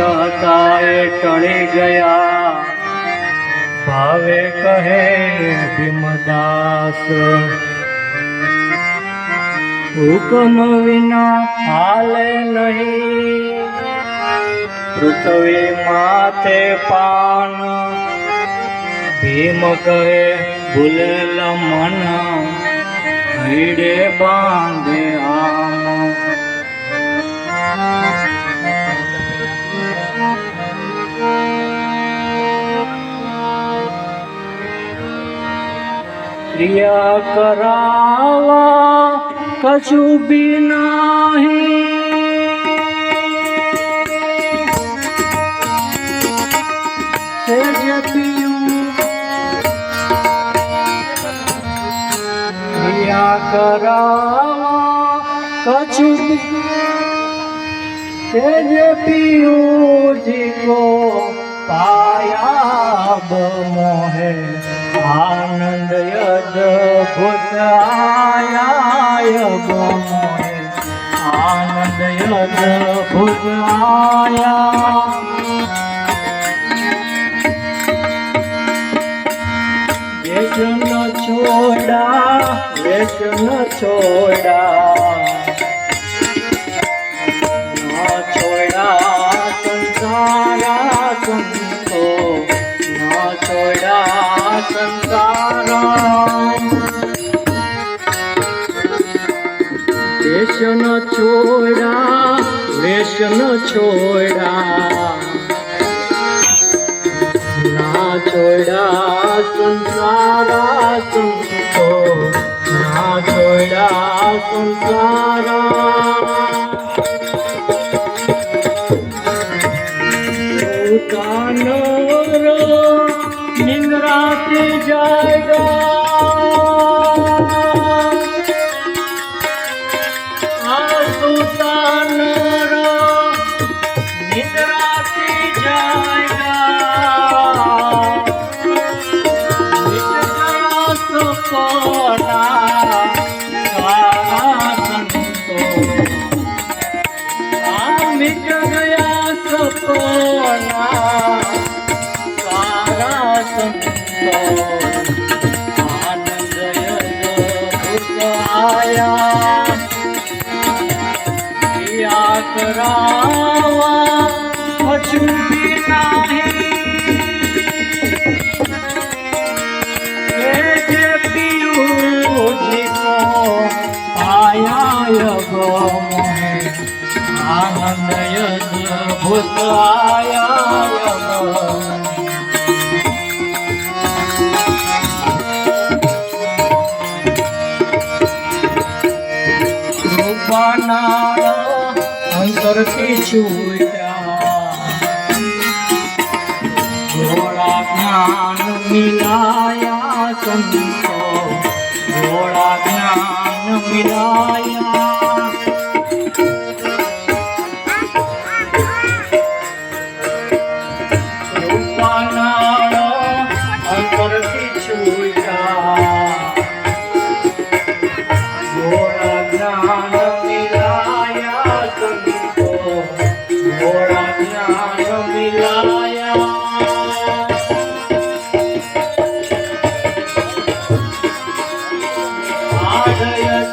હતા એ ટળી ગયા. ભાવે કહે ભીમદાસ, હુકમ વિના હાલે નહીં. પૃથ્વી માથે પાન. ભીમ કહે, ભૂલેલ મન, હૈડે બાંધે આમ ક્રિયા કરાવા કશું બી નહીં. કરાવા કશું તેજે પિયું જીકો પાયા મોહે આનંદ આનંદ અદભુત વ્યસન છોડા વ્યસન છોડા. ના છોડા સંસારા સંતો ના છોડા સંસારા. નિંદ્રા નિંદ્રાતે મિટ ગયા સપના સારા સંતો આનંદ આયા કરાવા કશું કૃપાના અંતરથી છૂટ્યા જ્ઞાન મિલાયા સંતો જ્ઞાન મિલાયા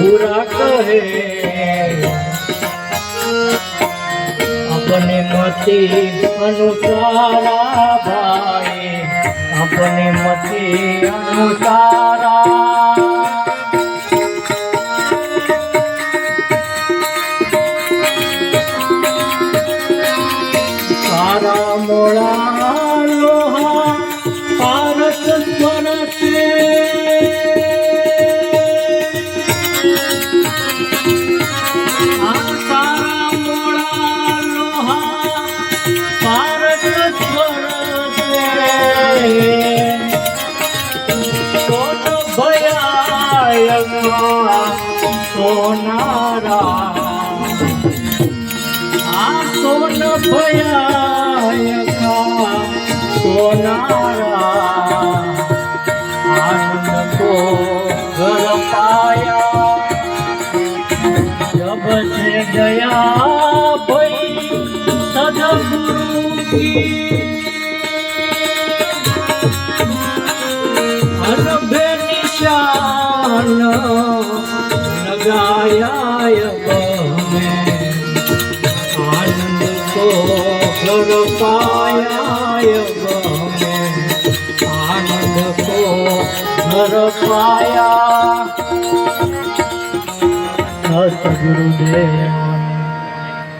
પૂરા કહે આપણે મતિ અનુસારા ભાઈ. આપણે મતિ અનુસારા. સારા મોળા સોનારા ગાય ગમે પાયા સતગુરુદેવ